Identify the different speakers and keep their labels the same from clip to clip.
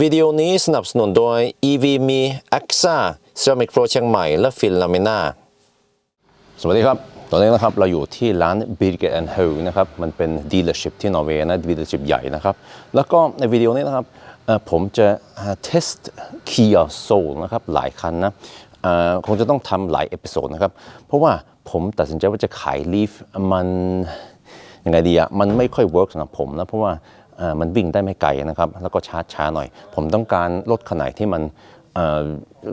Speaker 1: วิดีโอนี้สนับสนุนโดย EVMe AXA Ceramic Pro เชียงใหม่ และฟินลามิน่าสวัสดีครับ ตอนนี้นะครับเราอยู่ที่ร้าน Birgit and Ho นะครับ มันเป็นดีลเลอร์ชิพที่นอร์เวย์นะดีลเลอร์ชิพใหญ่นะครับ แล้วก็ในวิดีโอนี้นะครับ ผมจะเทส Kia Soul นะครับ หลายคันนะคงจะต้องทำหลายเอพิโซดนะครับ เพราะว่าผมตัดสินใจว่าจะขาย Leaf มันยังไงดีอะมันไม่ค่อยเวิร์กสำหรับผมนะ เพราะว่า มันวิ่งได้ไม่ไกลนะครับ แล้วก็ชาร์จช้าหน่อย ผมต้องการรถขนาดที่มัน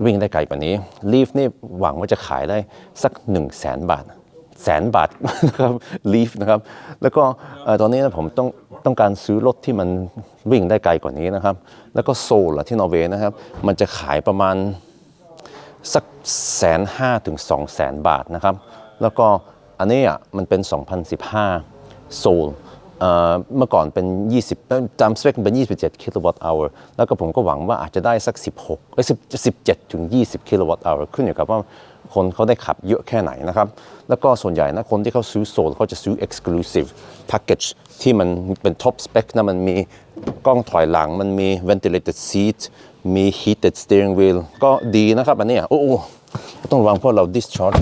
Speaker 1: วิ่งได้ไกลกว่านี้ Leaf นี่หวังว่าจะขายได้สัก 1 0 0 0 0แสนบาทแสนบาทนะครับ Leaf นะครับ แล้วก็ตอนนี้นะผมต้องต้องการซื้อรถที่มันวิ่งได้ไกลกว่านี้นะครับ แล้วก็โซลอะที่นอร์เวย์นะครับ มันจะขายประมาณสักแสนห้าถึงสองแสนบาทนะครับ แล้วก็อันนี้อะมันเป็น 2015 โซล เมื่อก่อนเป็น 20จำสเปคเป็น 27 กิโลวัตต์ hour แล้วก็ผมก็หวังว่าอาจจะได้สัก 16เอ้ย17 ถึง 20 กิโลวัตต์ hour ขึ้นอยู่กับว่าคนเขาได้ขับเยอะแค่ไหนนะครับ แล้วก็ส่วนใหญ่นะคนที่เขาซื้อโซลเขาจะซื้อ exclusive package ที่มันเป็น top spec นะมันมีกล้องถอยหลัง มันมี ventilated seat มี heated steering wheel ก็ดีนะครับอันนี้โอ้โอ้ต้องระวังเพราะเรา discharge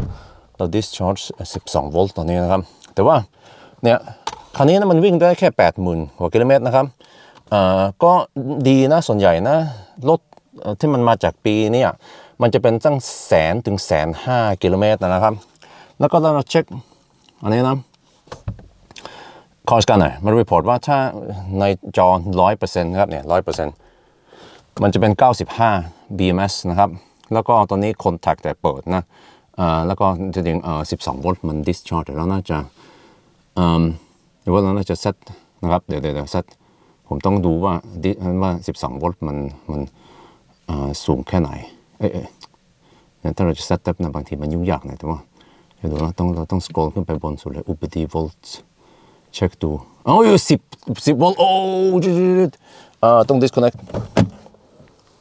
Speaker 1: เรา discharge 12 โวลต์ตอนนี้นะครับ แต่ว่าเนี่ย คันนี้นะมันวิ่งได้แค่ 80,000กว่ากิโลเมตรนะครับก็ดีนะส่วนใหญ่นะรถที่มันมาจากปีนี่ยมันจะเป็นตั้งแสนถึงแสนห้ากิโลเมตรนะครับ แล้วก็เราเช็คอันนี้นะคอสกันหน่อยมันรีพอร์ตว่าถ้าในจอ100%ครับเนี่ย100%มันจะเป็น 95 BMS นะครับ แล้วก็ตอนนี้ contact แต่เปิดนะแล้วก็จะถึงอ่อ12 โวลต์มัน discharge แล้วน่าจะ หรือว่าเราน่าจะเซตนะครับ เดี๋ยวเดี๋ยวเซตผมต้องดูว่า di- ว่า 12 โวลต์มันมันสูงแค่ไหน เอ้ยถ้าเราจะเซตเต็นะบางทีมันยุ่งยากหน่อยแต่ว่าเดี๋ยวดูนะต้องเราต้องส c ร o l ขึ้นไปบนสุดเลยอุปดีโวลต์เช็คดูโอ้ยสิบสิบโวลต์โอ้จุดจุดอ่าต้อง disconnect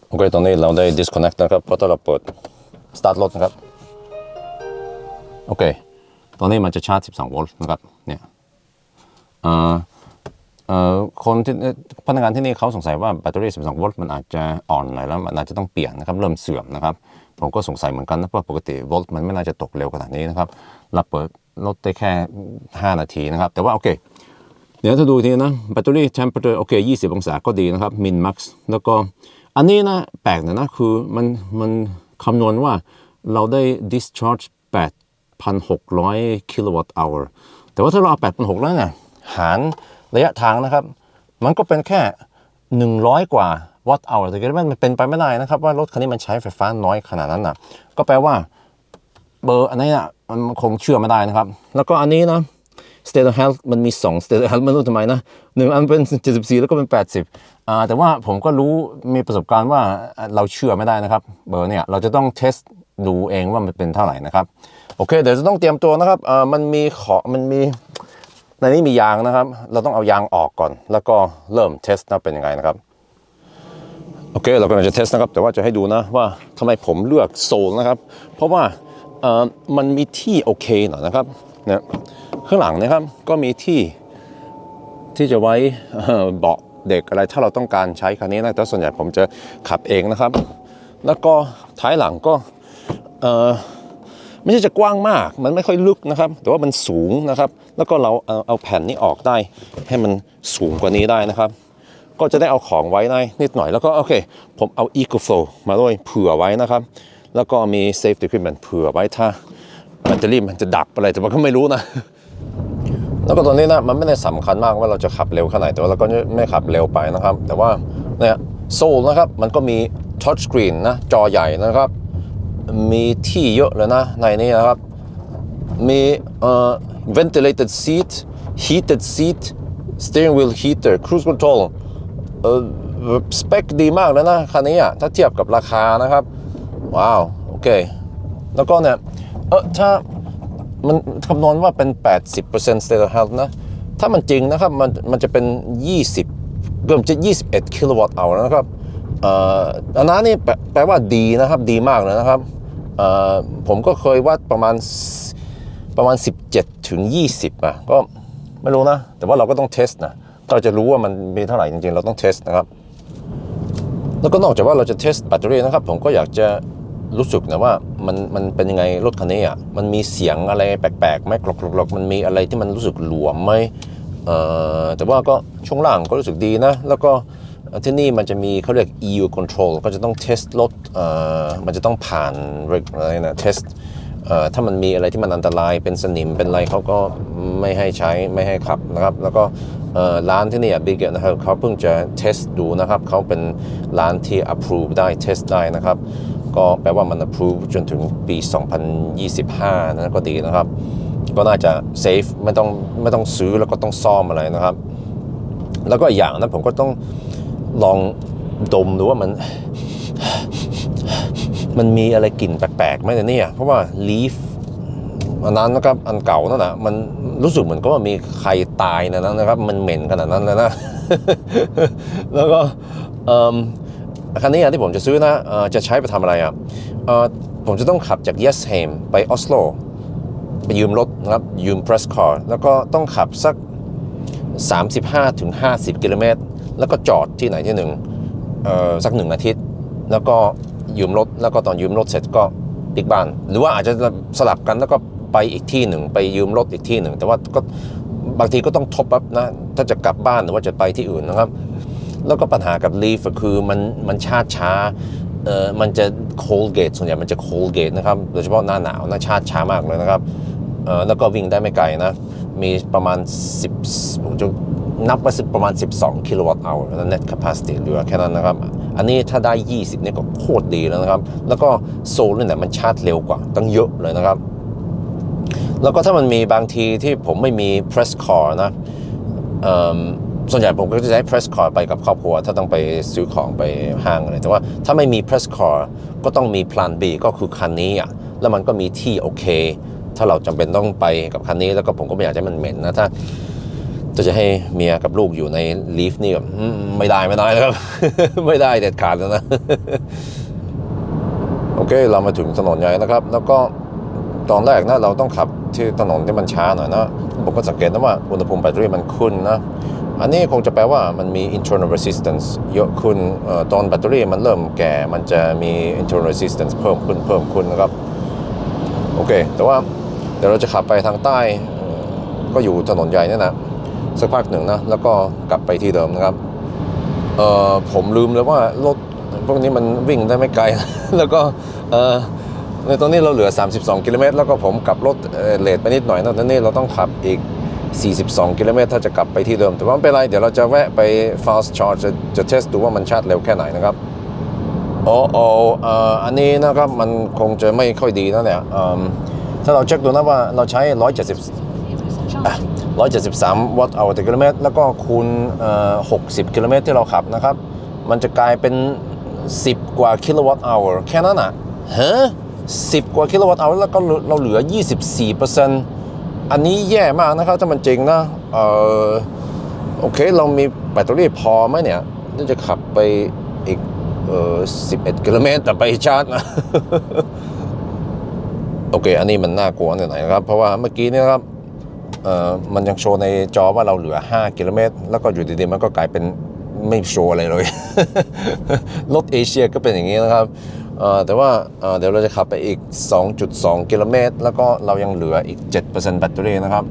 Speaker 1: โอเคตอนนี้เราได้ disconnect นะครับเพราะถ้าเราเปิด start รถนะครับ โอเค ตอนนี้มันจะชาร์จ 12 โวลต์นะครับเนี่ย คนที่พนักงานที่นี่เขาสงสัยว่าแบตเตอรี่ 12 โวลต์มันอาจจะอ่อนหน่อยแล้วมันอาจจะต้องเปลี่ยนนะครับเริ่มเสื่อมนะครับ ผมก็สงสัยเหมือนกันนะเพราะปกติโวลต์มันไม่น่าจะตกเร็วขนาดนี้นะครับเราเปิดรถได้แค่ 5 นาทีนะครับ แต่ว่าโอเค เดี๋ยวถ้าดูอีกทีนะแบตเตอรี่ temperature โอเค 20 องศาก็ดีนะครับ min max แล้วก็อันนี้นะแปลกหนะนะคือมันมันคำนวณว่าเราได้ discharge 8,600กิโลวัตต์ hour แต่ว่าถ้าเราเอา 8,600เนี่ย หารระยะทางนะครับ มันก็เป็นแค่ 100 กว่าวัตต์ hour แต่ก็มันเป็นไปไม่ได้นะครับ ว่ารถคันนี้มันใช้ไฟฟ้าน้อยขนาดนั้นนะก็แปลว่าเบอร์อันนี้นะมันคงเชื่อไม่ได้นะครับ แล้วก็อันนี้นะ state of health มันมี2 state of health ไม่รู้ทำไมนะหนึ่งอันเป็น 74 แล้วก็เป็น 80อ่าแต่ว่าผมก็รู้มีประสบการณ์ว่าเราเชื่อไม่ได้นะครับ เบอร์เนี่ยเราจะต้องเทสดูเองว่ามันเป็นเท่าไหร่นะครับ โอเค เดี๋ยวจะต้องเตรียมตัวนะครับอ่ามันมีขอมันมี ในนี้มียางนะครับ เราต้องเอายางออกก่อน แล้วก็เริ่มเทสนะเป็นยังไงนะครับ โอเค เรากำลังจะเทสนะครับ แต่ว่าจะให้ดูนะว่าทำไมผมเลือกโซลนะครับ เพราะว่ามันมีที่โอเคหน่อยนะครับเนี่ยข้างหลังนะครับก็มีที่ที่จะไว้เบาะเด็กอะไรถ้าเราต้องการใช้คันนี้นะแต่ส่วนใหญ่ผมจะขับเองนะครับ แล้วก็ท้ายหลังก็ ไม่ใช่จะกว้างมากมันไม่ค่อยลึกนะครับ แต่ว่ามันสูงนะครับ แล้วก็เราเอาเอาแผ่นนี้ออกได้ ให้มันสูงกว่านี้ได้นะครับ ก็จะได้เอาของไว้ได้นิดหน่อยแล้วก็โอเค ผมเอา EcoFlow มาด้วยเผื่อไว้นะครับ แล้วก็มี Safety Equipment เผื่อไว้ถ้าแบตเตอรี่มันจะดับอะไรแต่ว่าก็ไม่รู้นะแล้วก็ตอนนี้นะมันไม่ได้สำคัญมากว่าเราจะขับเร็วแค่ไหนแต่ว่าเราก็ไม่ขับเร็วไปนะครับ แต่ว่าเนี่ยโซลนะครับมันก็มีทัชสกรีนนะจอใหญ่นะครับ มีที่เยอะเลยนะ ในนี้นะครับ มีเอ่อ ventilated seat heated seat steering wheel heater cruise control เอ่อสเปคดีมากเลยนะคันนี้อะถ้าเทียบกับราคานะครับ ว้าว โอเค แล้วก็เนี่ย เออถ้ามันคำนวณว่าเป็น 80% state of health นะ ถ้ามันจริงนะครับ มันมันจะเป็น 20 เกือบจะ 21 กิโลวัตต์เอานะครับ อ่ออันนั้นนี่แปลว่าดีนะครับดีมากเลยนะครับเอ่อผมก็เคยวัดประมาณประมาณ 17 ถึง 20อะก็ไม่รู้นะ แต่ว่าเราก็ต้องเทสนะเราจะรู้ว่ามันมีเท่าไหร่จริงๆ เราต้องเทสนะครับ แล้วก็นอกจากว่าเราจะเทสแบตเตอรี่นะครับ ผมก็อยากจะรู้สึกนะว่ามันมันเป็นยังไงรถคันนี้อะมันมีเสียงอะไรแปลกๆไหมกรอกๆๆมันมีอะไรที่มันรู้สึกหลวมไหมเอ่อแต่ว่าก็ช่วงล่างก็รู้สึกดีนะ แล้วก็ ที่นี่มันจะมีเขาเรียก EU control ก็จะต้องเทสรถเอ่อมันจะต้องผ่านอะไรนะเทสเอ่อถ้ามันมีอะไรที่มันอันตรายเป็นสนิมเป็นอะไรเขาก็ไม่ให้ใช้ไม่ให้ขับนะครับ แล้วก็เอ่อร้านที่นี่บิ๊กนะครับเขาเพิ่งจะเทสดูนะครับเขาเป็นร้านที่ approve ได้ test ได้นะครับ ก็แปลว่ามัน approve จนถึงปี 2025นะก็ดีนะครับ ก็น่าจะ safe ไม่ต้องไม่ต้องซื้อแล้วก็ต้องซ่อมอะไรนะครับ แล้วก็อย่างนะผมก็ต้อง ลองดมดูว่ามัน มันมีอะไรกลิ่นแปลกๆไหมเนี่ย เพราะว่า leaf อันนั้นนะครับอันเก่านั่นนะมันรู้สึกเหมือนกับว่ามีใครตายในนั้นนะครับ มันเหม็นขนาดนั้นเลยนะ แล้วก็อันนี้ที่ผมจะซื้อนะอจะใช้ไปทำอะไรอะเอ่อผมจะต้องขับจาก y e s h a m ไปออสโลไปยืมรถนะครับยืม press car แล้วก็ต้องขับสัก 35ถึง50 กิโลเมตร แล้วก็จอดที่ไหนที่หนึ่งสักหนึ่งอาทิตย์ แล้วก็ยืมรถแล้วก็ตอนยืมรถเสร็จก็ปิกบ้าน หรือว่าอาจจะสลับกันแล้วก็ไปอีกที่หนึ่งไปยืมรถอีกที่หนึ่งแต่ว่าก็บางทีก็ต้องทบอัพนะถ้าจะกลับบ้านหรือว่าจะไปที่อื่นนะครับ แล้วก็ปัญหากับลีฟคือมันมันชาช้าเออมันจะ cold gate ส่วนใหญ่มันจะ cold gate นะครับโดยเฉพาะหน้าหนาวนะชาช้ามากเลยนะครับเออแล้วก็วิ่งได้ไม่ไกลนะมีประมาณ 10ผมจะ นับว่าสิประมาณ 12 กิโลวัตต์เอา net capacity เหลือแค่นั้นนะครับ อันนี้ถ้าได้ 20เนี่ยก็โคตรดีแล้วนะครับ แล้วก็โซลนี่แหละมันชาร์จเร็วกว่าตั้งเยอะเลยนะครับ แล้วก็ถ้ามันมีบางทีที่ผมไม่มี press car นะส่วนใหญ่ผมก็จะใช้ press car ไปกับครอบครัว ถ้าต้องไปซื้อของไปห้างอะไร แต่ว่าถ้าไม่มี press car ก็ต้องมี plan B ก็คือคันนี้อะ แล้วมันก็มีที่โอเค ถ้าเราจำเป็นต้องไปกับคันนี้แล้วก็ผมก็ไม่อยากให้มันเหม็นนะ ถ้า จะจะให้เมียกับลูกอยู่ในลีฟนี่แบบไม่ได้ไม่ได้นะครับ ไม่ได้เด็ดขาดแล้วนะ โอเค เรามาถึงถนนใหญ่นะครับ แล้วก็ตอนแรกนะเราต้องขับที่ถนนที่มันช้าหน่อยนะ ผมก็สังเกตนะว่าอุณหภูมิแบตเตอรี่มันขึ้นนะ อันนี้คงจะแปลว่ามันมี internal resistance เยอะขึ้นออตอนแบตเตอรี่มันเริ่มแก่ มันจะมี internal resistance เพิ่มขึ้นเพิ่มขึ้นนะครับ โอเค แต่ว่าเดี๋ยวเราจะขับไปทางใต้ ก็อยู่ถนนใหญ่นี่นะ สักพักหนึ่งนะแล้วก็กลับไปที่เดิมนะครับเอ่อผมลืมเลยว่ารถพวกนี้มันวิ่งได้ไม่ไกล แล้วก็เอ่อในตอนนี้เราเหลือ 32 กิโลเมตร แล้วก็ผมกลับรถเเลทไปนิดหน่อยนะตอนนี้เราต้องขับอีก 42 กิโลเมตร ถ้าจะกลับไปที่เดิม แต่ว่าไม่เป็นไร เดี๋ยวเราจะแวะไป fast charge จะจะเทสดูว่ามันชาร์จเร็วแค่ไหนนะครับโอ้โอเอ่ออันนี้นะครับ มันคงจะไม่ค่อยดีนะเนี่ยเอิ่มถ้าเราเช็คดูนะว่าเราใช้ 170 173 วัตต์เอาต่อกิโลเมตร แล้วก็คูณ 60 กิโลเมตรที่เราขับนะครับ มันจะกลายเป็น 10 กว่ากิโลวัตต์เอาแค่นั้นอะฮะ10กว่ากิโลวัตต์เอาแล้วก็เราเหลือ 24%อันนี้แย่มากนะครับ ถ้ามันจริงนะเออโอเค เรามีแบตเตอรี่พอไหมเนี่ยที่จะขับไปอีกเออ11 กิโลเมตรแต่ไปชาร์จนะ โอเค อันนี้มันน่ากลัวหน่อยนะครับ เพราะว่าเมื่อกี้เนี่ยครับ มันยังโชว์ในจอว่าเราเหลือ 5 กิโลเมตร แล้วก็อยู่ดีๆมันก็กลายเป็นไม่โชว์อะไรเลย รถเอเชียก็เป็นอย่างนี้นะครับแต่ว่าเดี๋ยวเราจะขับไปอีก 2.2 กิโลเมตร แล้วก็เรายังเหลืออีก 7%แบตเตอรี่นะครับ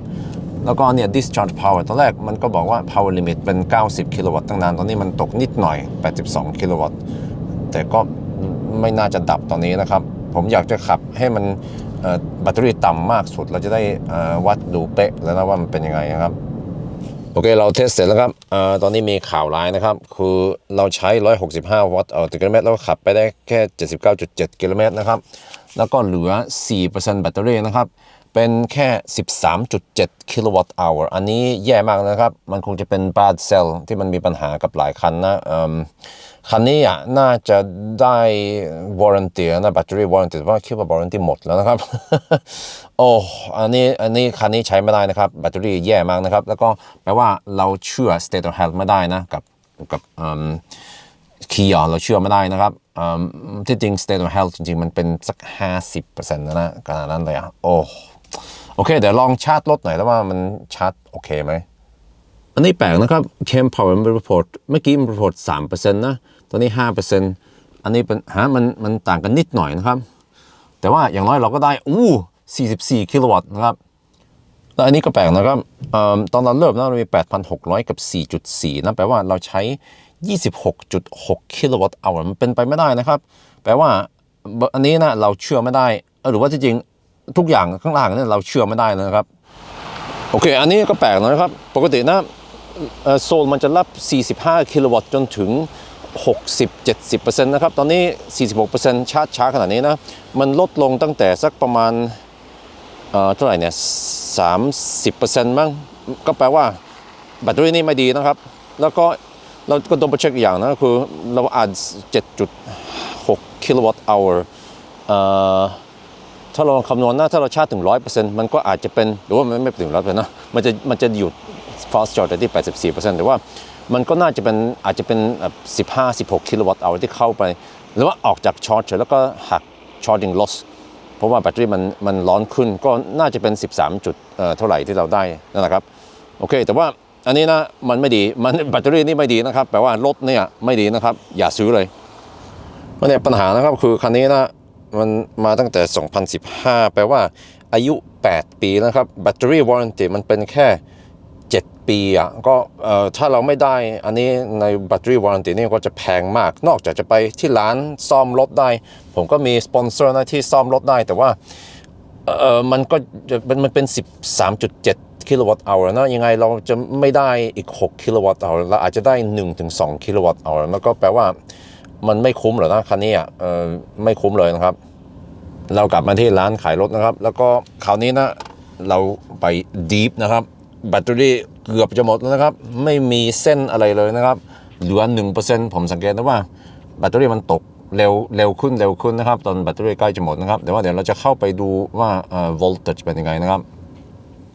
Speaker 1: แล้วก็เนี่ย discharge power ตอนแรกมันก็บอกว่า power limit เป็น 90 กิโลวัตต์ตั้งนาน ตอนนี้มันตกนิดหน่อย 82 กิโลวัตต์ แต่ก็ไม่น่าจะดับตอนนี้นะครับ ผมอยากจะขับให้มัน แบตเตอรี่ต่ำมากสุดเราจะได้วัดดูเป๊ะแล้วนะว่ามันเป็นยังไงนะครับโอเคเราเทสเสร็จแล้วครับอตอนนี้มีข่าวร้ายนะครับ คือเราใช้ 165 วัตต์ต่อกิโลเมตรแล้วขับไปได้แค่ 79.7 กิโลเมตรนะครับ แล้วก็เหลือ 4%แบตเตอรี่นะครับ เป็นแค่ 13.7 กิโลวัตต์ออันนี้แย่มากนะครับ มันคงจะเป็น bad cell ที่มันมีปัญหากับหลายคันนะคันนี้อะน่าจะได้ warranty นะแบตเตอรี่ warranty เพราะว่าคิดว่า warranty หมดแล้วนะครับ โอ้อันนี้อันนี้คันนี้ใช้ไม่ได้นะครับ แบตเตอรี่แย่มากนะครับ แล้วก็แปลว่าเราเชื่อ state of health ไม่ได้นะ กับกับคีย์เราเชื่อไม่ได้นะครับที่จริง state of health จริง ๆ มันเป็นสัก 50%นะนะขนาดนั้นเลยอะโอ้ โอเค เดี๋ยวลองชาร์จรถหน่อยแล้วว่ามันชาร์จโอเคไหม อันนี้แปลกนะครับ Cam Power มัน report เมื่อกี้มัน report 3%นะตัวนี้ 5%อันนี้เป็นฮะมันมันต่างกันนิดหน่อยนะครับ แต่ว่าอย่างน้อยเราก็ได้อู้44 กิโลวัตต์นะครับ แล้วอันนี้ก็แปลกนะครับอตอนเราเริ่มนะเรามี 8,600 กับ 4.4นั่นแปลว่าเราใช้ 26.6 กิโลวัตต์อมันเป็นไปไม่ได้นะครับ แปลว่าอันนี้นะเราเชื่อไม่ได้ออหรือว่าจริง ทุกอย่างข้างล่างเนี่ยเราเชื่อไม่ได้เลยนะครับ โอเค อันนี้ก็แปลกนะครับ ปกตินะโซลมันจะรับ 45 กิโลวัตต์จนถึง 60-70%นะครับ ตอนนี้ 46%ชาร์จช้าขนาดนี้นะ มันลดลงตั้งแต่สักประมาณเอ่อเท่าไหร่เนี่ยสามสิบเปอร์เซ็นต์มั้ง ก็แปลว่าแบตเตอรี่นี่ไม่ดีนะครับ แล้วก็เราก็ต้องไปเช็คอีกอย่างนะคือเราอาจ7.6 กิโลวัตต์อเถ้าเราคำนวณนะถ้าเราชาร์จถึง 100%มันก็อาจจะเป็นหรือว่ามันไม่ถึง100%นะมันจะมันจะหยุด fast charge ที่ 84%แต่ว่ามันก็น่าจะเป็นอาจจะเป็นแบบ15-16 กิโลวัตต์อที่เข้าไป หรือว่าออกจากชาร์จแล้วก็หัก charging loss เพราะว่าแบตเตอรี่มันมันร้อนขึ้นก็น่าจะเป็น 13 จุดเอ่อเท่าไหร่ที่เราได้นั่นแหละครับโอเค แต่ว่าอันนี้นะมันไม่ดีมันแบตเตอรี่นี่ไม่ดีนะครับแปลว่ารถเนี่ยไม่ดีนะครับ อย่าซื้อเลยมันเนี่ยปัญหานะครับคือคันนี้นะ มันมาตั้งแต่ 2015 แปลว่าอายุ 8 ปีนะครับแบตเตอรี่วารันตีมันเป็นแค่ 7 ปีอะก็ถ้าเราไม่ได้อันนี้ในแบตเตอรี่วารันตีนี่ก็จะแพงมาก นอกจากจะไปที่ร้านซ่อมรถได้ ผมก็มีสปอนเซอร์นะที่ซ่อมรถได้ แต่ว่าเออมันก็จะเป็นมันเป็น 13.7 กิโลวัตต์อนะยังไงเราจะไม่ได้อีก 6 กิโลวัตต์อเราอาจจะได้ 1-2 กิโลวัตต์อแล้วก็แปลว่า มันไม่คุ้มหรอกนะคันนี้อะเออไม่คุ้มเลยนะครับ เรากลับมาที่ร้านขายรถนะครับ แล้วก็คราวนี้นะเราไปดีฟนะครับแบตเตอรี่เกือบจะหมดแล้วนะครับ ไม่มีเส้นอะไรเลยนะครับเหลือ1%ผมสังเกตนะว่าแบตเตอรี่มันตกเร็วเร็วขึ้นเร็วขึ้นนะครับ ตอนแบตเตอรี่ใกล้จะหมดนะครับแต่ว่าเดี๋ยวเราจะเข้าไปดูว่าเอ่อ voltage เป็นยังไงนะครับ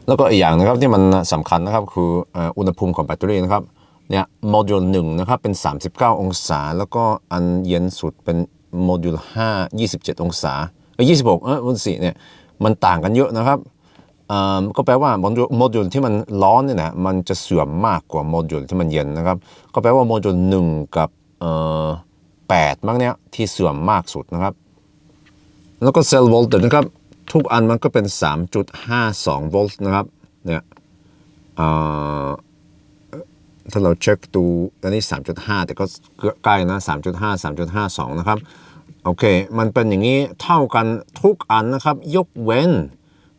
Speaker 1: แล้วก็อีกอย่างนะครับที่มันสำคัญนะครับคืออุณหภูมิของแบตเตอรี่นะครับ เนี่ยโมดูลหนึ่งนะครับเป็น 39 องศา แล้วก็อันเย็นสุดเป็นโมดูล5 27 องศาเออ26เออวันสี่เนี่ยมันต่างกันเยอะนะครับอ่าก็แปลว่าโมดูลโมดูลที่มันร้อนเนี่ยนะมันจะเสื่อมมากกว่าโมดูลที่มันเย็นนะครับ ก็แปลว่าโมดูลหนึ่งกับเอ่อ8มั้งเนี่ยที่เสื่อมมากสุดนะครับ แล้วก็เซลล์โวลต์นะครับ ทุกอันมันก็เป็น 3.52 โวลต์นะครับเนี่ยอ่า ถ้าเราเช็คดูอันนี้ 3.5 แต่ก็ใกล้นะ 3.5 3.52 นะครับ โอเค มันเป็นอย่างนี้เท่ากันทุกอันนะครับ ยกเว้น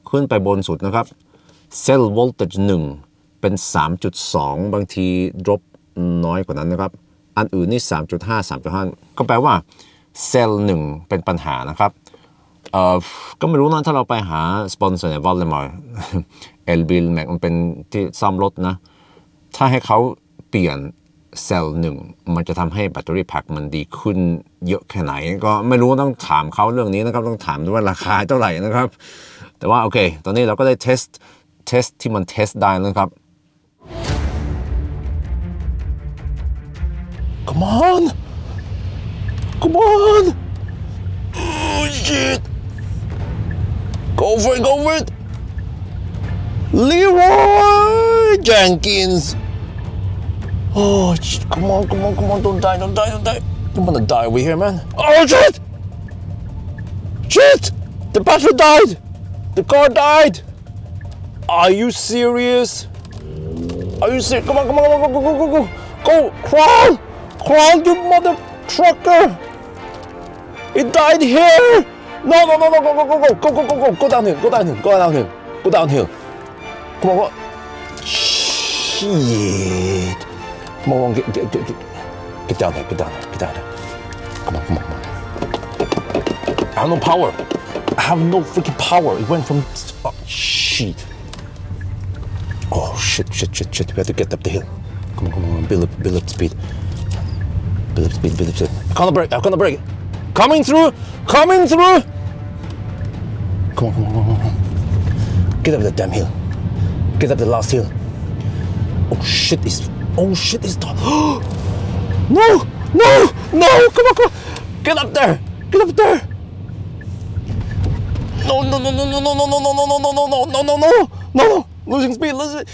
Speaker 1: ขึ้นไปบนสุดนะครับเซลล์โวลต์1เป็น 3.2 บางที drop น้อยกว่านั้นนะครับ อันอื่นนี่ 3.5 3.5 ก็แปลว่าเซลล์หนึ่งเป็นปัญหานะครับเอ่อก็ไม่รู้นะถ้าเราไปหาสปอนเซอร์ในวอลเลมอร์เอลบิลแม็กมันเป็นที่ซ่อมรถนะ ถ้าให้เขาเปลี่ยนเซลล์หนึ่งมันจะทำให้แบตเตอรี่แพ็คมันดีขึ้นเยอะแค่ไหน ก็ไม่รู้ต้องถามเขาเรื่องนี้นะครับ ต้องถามด้วยว่าราคาเท่าไหร่นะครับ แต่ว่าโอเค ตอนนี้เราก็ได้เทสเทสที่มันเทสได้แล้วนะครับ Come on Come on Oh shit Go for it, go for it Leroy Jenkins Oh come on, come on, come on, don't die, don't die, don't die Don't wanna die over here, man Oh shit Shit The battery died The car died Are you serious Are you serious? Come on, come on, come on, go, go, go, go, go! Go! Crawl! Crawl, you mother trucker! It died here! No, no, no, no, go, go, go, go, go, go, go, go, go downhill, go downhill, go downhill, go downhill. Come on, come on. Shit. Come on, get, get, get, get, down there, get down there, get down there. Come on, come on, come on. I have no power. I have no freaking power. It went from. Oh, shit. Oh, shit, shit, shit, shit. We have to get up the hill. Come on, come on, build up, build up speed. Build up speed, build up speed. I'm gonna break, I'm gonna break. Coming through! Coming through! Come on, come on, come on, come on. Get up the damn hill. Get up the last hill. Oh shit, it's. Oh shit, it's. no! No! No! Come on, come on! Get up there! Get up there! No, no, no, no, no, no, no, no, no, no, no, no, no, no, no, no, no, no, no, losing speed, losing.